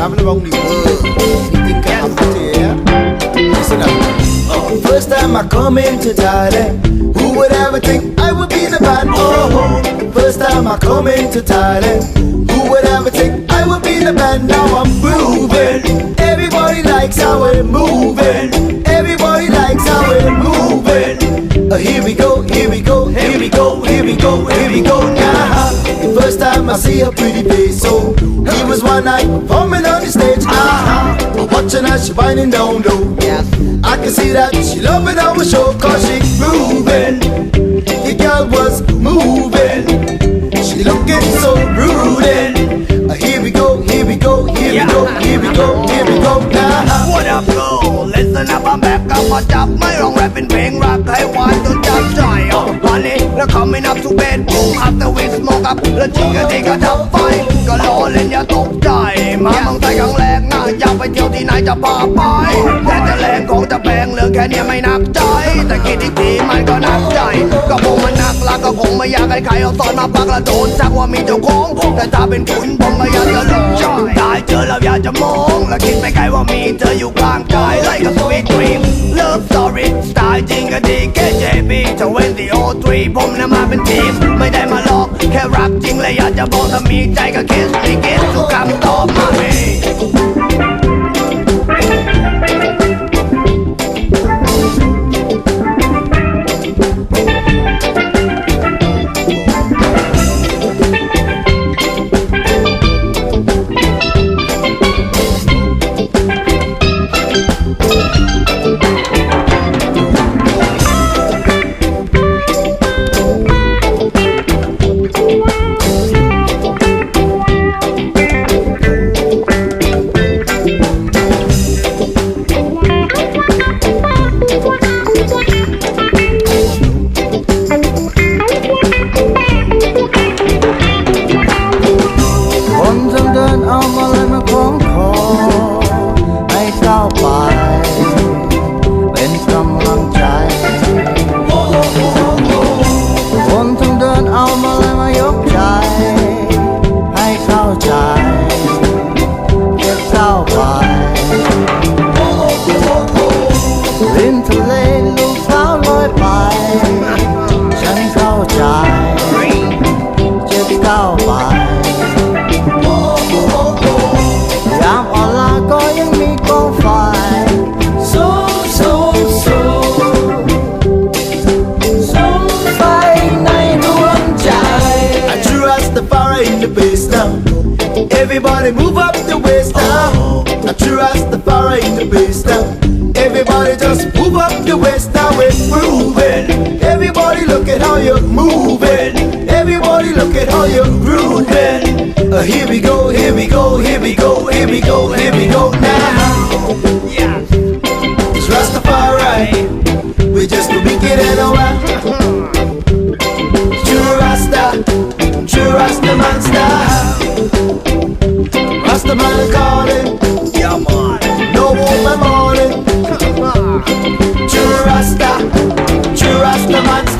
you see a travel around the world, anything can happen to you. Listen up. Oh, first time I come into Thailand, who would ever think I would be the band? Oh, first time I come into Thailand, who would ever think I would be the band? Now I'm grooving. Everybody likes how we're moving. Everybody likes how we're moving. Uh, here we go, here we go, here we go, here we go, here we go now first time I see her pretty face. So he was one night performing on the stage. Uh-huh. Watching her, she winding down low. I can see that she loving our show cause she grooving. The girl was moving. She looking so brooding. Here we go, here we go, here we go, here we go, here we go now. Nah. What up, girl? Listen up, I'm back. I'm on top. My own rapping, bang rock. I want to just die. Oh. ป็นเพลงรักให้หวานจนจับใจอะวันนี้แล้ว coming up to bed boom after we smoke up แล้วจีกันทีก็ดับไฟ ก็รอเล่นอย่าตกใจมาเมืองไทยครั้งแรกนะอยากไปเที่ยวที่ไหนจะพาไปแต่แต่แรงของจะแพงเรื่อแค่เนี้ยไม่นักใจ แต่คิดอีกทีมันก็นักใจ ก็คงมันนักละก็คงไม่อยากให้ใครเอาตอนมาปักละโดนจักว่ามีเจ้าของแต่ถ้าเป็นคุณผมก็อยากจะลองได้เจอแล้วอยากจะมอง และคิดไปไกลว่ามีเธออยู่กลางกาย like a sweet dream love story สไตล์จริงก็ดีแค่ JB จะเว้นที่ O3 ผมน่ะมาเป็นทีม ไม่ได้มาหลอก แค่รักจริงเลยอยากจะบอกถ้ามีใจก็คิดไม่คิดทุกคำตอบมาเอง Everybody move up the waist now. I trust the fire in the bass now. Everybody just move up the waist now. We're moving. rude. Uh, here we go, here we go, here we go, here we go, here we go now. Yeah. It's Rastafari. We're just the wicked and wild. True Rasta, true Rasta monster. style. Rasta man calling. come on. No woman morning. True Rasta, true Rasta monster.